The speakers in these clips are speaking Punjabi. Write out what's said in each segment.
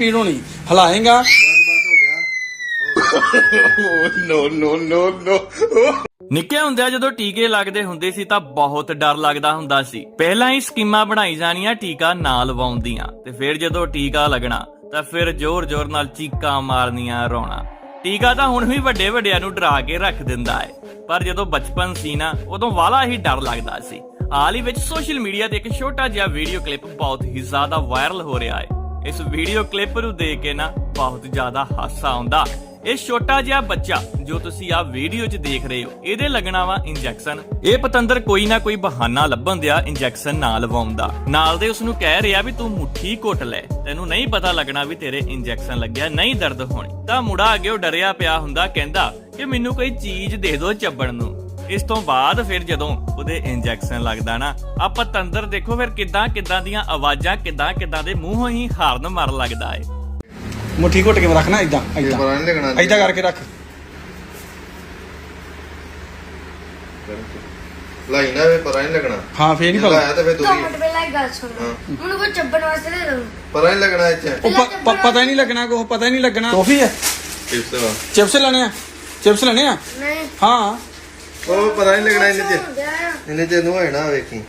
ਪੀੜ ਹੋਣੀ। ਹਲਾਏਗਾ। ਨਿੱਕੇ ਹੁੰਦਿਆਂ ਜਦੋਂ ਟੀਕੇ ਲੱਗਦੇ ਹੁੰਦੇ ਸੀ ਤਾਂ ਬਹੁਤ ਡਰ ਲੱਗਦਾ ਹੁੰਦਾ ਸੀ। ਪਹਿਲਾਂ ਹੀ ਸਕੀਮਾਂ ਬਣਾਈ ਜਾਣੀਆਂ ਟੀਕਾ ਨਾ ਲਵਾਉਣ ਦੀਆਂ ਤੇ ਫਿਰ ਜਦੋਂ ਟੀਕਾ ਲੱਗਣਾ ਤਾਂ ਫਿਰ ਜ਼ੋਰ-ਜ਼ੋਰ ਨਾਲ ਚੀਕਾਂ ਮਾਰਨੀਆਂ ਰੋਣਾ। ਟੀਕਾ ਤਾਂ ਹੁਣ ਵੀ ਵੱਡੇ ਵੱਡਿਆਂ ਨੂੰ ਡਰਾ ਕੇ ਰੱਖ ਦਿੰਦਾ ਹੈ ਪਰ ਜਦੋਂ ਬਚਪਨ ਸੀ ਨਾ ਉਦੋਂ ਵਾਲਾ ਹੀ ਡਰ ਲੱਗਦਾ ਸੀ। ਹਾਲ ਹੀ ਵਿੱਚ ਸੋਸ਼ਲ ਮੀਡੀਆ ਤੇ ਇੱਕ ਛੋਟਾ ਜਿਹਾ ਵੀਡੀਓ ਕਲਿੱਪ ਬਹੁਤ ਹੀ ਜ਼ਿਆਦਾ ਵਾਇਰਲ ਹੋ ਰਿਹਾ ਹੈ ਇਸ ਵੀਡੀਓ ਕਲਿੱਪ ਨੂੰ ਦੇਖ ਕੇ ਨਾ ਬਹੁਤ ਜ਼ਿਆਦਾ ਹਾਸਾ ਆਉਂਦਾ। ਇਹ ਛੋਟਾ ਜਿਹਾ ਬੱਚਾ ਜੋ ਤੁਸੀਂ ਆ ਵੀਡੀਓ 'ਚ ਦੇਖ ਰਹੇ ਹੋ, ਇਹਦੇ ਲੱਗਣਾ ਵਾ ਇੰਜੈਕਸ਼ਨ ਇਹ ਪਤੰਦਰ ਕੋਈ ਨਾ ਕੋਈ ਬਹਾਨਾ ਲੱਭਣ ਦਿਆ ਇੰਜੈਕਸ਼ਨ ਨਾ ਲਵਾਉਂਦਾ ਨਾਲ ਦੇ ਉਸ ਨੂੰ ਕਹਿ ਰਿਹਾ ਵੀ ਤੂੰ ਮੁੱਠੀ ਘੁੱਟ ਲੈ। ਤੈਨੂੰ ਨਹੀਂ ਪਤਾ ਲੱਗਣਾ ਵੀ ਤੇਰੇ ਇੰਜੈਕਸ਼ਨ ਲੱਗਿਆ, ਨਹੀਂ ਦਰਦ ਹੋਣੀ। ਤਾਂ ਮੁੜਾ ਅੱਗੇ ਉਹ ਡਰਿਆ ਪਿਆ ਹੁੰਦਾ, ਕਹਿੰਦਾ ਕਿ ਮੈਨੂੰ ਕੋਈ ਚੀਜ਼ ਦੇ ਦਿਓ ਚੱਬਣ ਨੂੰ। ਇਸ ਤੋਂ ਬਾਅਦ ਫਿਰ ਜਦੋਂ ਉਹਦੇ ਇੰਜੈਕਸ਼ਨ ਲੱਗਦਾ ਨਾ ਆ ਪਤੰਦਰ ਦੇਖੋ ਫਿਰ ਕਿਦਾਂ ਕਿਦਾਂ ਦੀਆਂ ਆਵਾਜ਼ਾਂ ਕਿਦਾਂ ਕਿਦਾਂ ਦੇ ਮੂੰਹੋਂ ਹੀ ਹਾਰਨ ਮਾਰਨ ਲੱਗਦਾ ਏ। ਮੁੱਠੀ ਘੁੱਟ ਕੇ ਰੱਖਣਾ ਇਦਾਂ ਇਹ ਇਦਾਂ ਪਤਾ ਨਹੀਂ ਲੱਗਣਾ ਇਦਾਂ ਕਰਕੇ ਰੱਖ। ਲਾਈ ਨਾ ਵੇ ਪਤਾ ਨਹੀਂ ਲੱਗਣਾ। ਹਾਂ ਫੇਰ ਨਹੀਂ ਜੇ ਲਾਇਆ ਪਤਾ। ਤਾਂ ਫੇਰ ਦੋ ਦੂਰੀ ਮਿੰਟ ਪਹਿਲਾਂ ਇੱਕ ਗੱਲ ਸੁਣ। ਮੈਨੂੰ ਕੋਈ ਚੱਬਣ ਵਾਸਤੇ ਦੇ ਦੋ। ਪਤਾ ਨਹੀਂ ਲੱਗਣਾ ਇੱਥੇ ਉਹ ਪ- ਪ- ਪਤਾ ਹੀ ਨਹੀਂ ਲੱਗਣਾ ਕੋ ਪਤਾ ਹੀ ਨਹੀਂ ਲੱਗਣਾ। ਟੋਫੀ ਹੈ? ਕਿਸ ਤਰ੍ਹਾਂ ਚਿਪਸ ਲੈਣੇ ਆ। ਚਿਪਸ ਲੈਣੇ ਆ? ਨਹੀਂ। ਹਾਂ। ਉਹ ਪਤਾ ਨਹੀਂ ਲੱਗਣਾ ਇਹਨੇ ਆ। ਇਹਨੇ ਚ ਨੂੰ ਹੋਣਾ ਵੇਖੀ।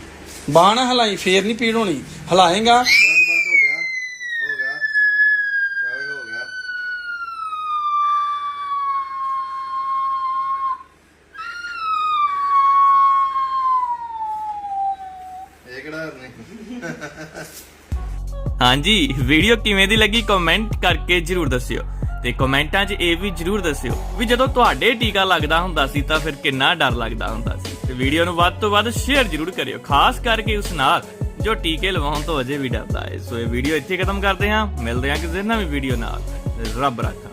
ਬਾਹ ਨਾ ਹਲਾਈ ਫੇਰ ਨਹੀਂ ਪੀੜ ਹੋਣੀ। ਹਲਾਏਗਾ। ਬਸ ਬਸ ਹੋ ਗਿਆ। ਹੋ ਗਿਆ। ਆਵੇ ਹੋ ਗਿਆ। ਇਹ ਕਿਹੜਾ ਨਹੀਂ ਹਾਂਜੀ ਵੀਡੀਓ ਕਿਵੇਂ ਦੀ ਲੱਗੀ ਕਮੈਂਟ ਕਰਕੇ ਜਰੂਰ ਦੱਸਿਓ। ਤੇ ਕਮੈਂਟਾਂ 'ਚ ਇਹ ਵੀ ਜਰੂਰ ਦੱਸਿਓ ਵੀ ਜਦੋਂ ਤੁਹਾਡੇ ਟੀਕਾ ਲੱਗਦਾ ਹੁੰਦਾ ਸੀ ਤਾਂ ਫਿਰ ਕਿੰਨਾ ਡਰ ਲੱਗਦਾ ਹੁੰਦਾ ਸੀ। ਤੇ ਵੀਡੀਓ ਨੂੰ ਵੱਧ ਤੋਂ ਵੱਧ ਸ਼ੇਅਰ ਜਰੂਰ ਕਰਿਓ, ਖਾਸ ਕਰਕੇ ਉਸ ਨਾਲ ਜੋ ਟੀਕੇ ਲਵਾਉਣ ਤੋਂ ਅਜੇ ਵੀ ਡਰਦਾ ਹੈ। ਸੋ ਇਹ ਵੀਡੀਓ ਇੱਥੇ ਖਤਮ ਕਰਦੇ ਹਾਂ। ਮਿਲਦੇ ਹਾਂ ਕਿਸੇ ਨਵੀਂ ਵੀਡੀਓ ਨਾਲ। ਰੱਬ ਰਾਖਾ।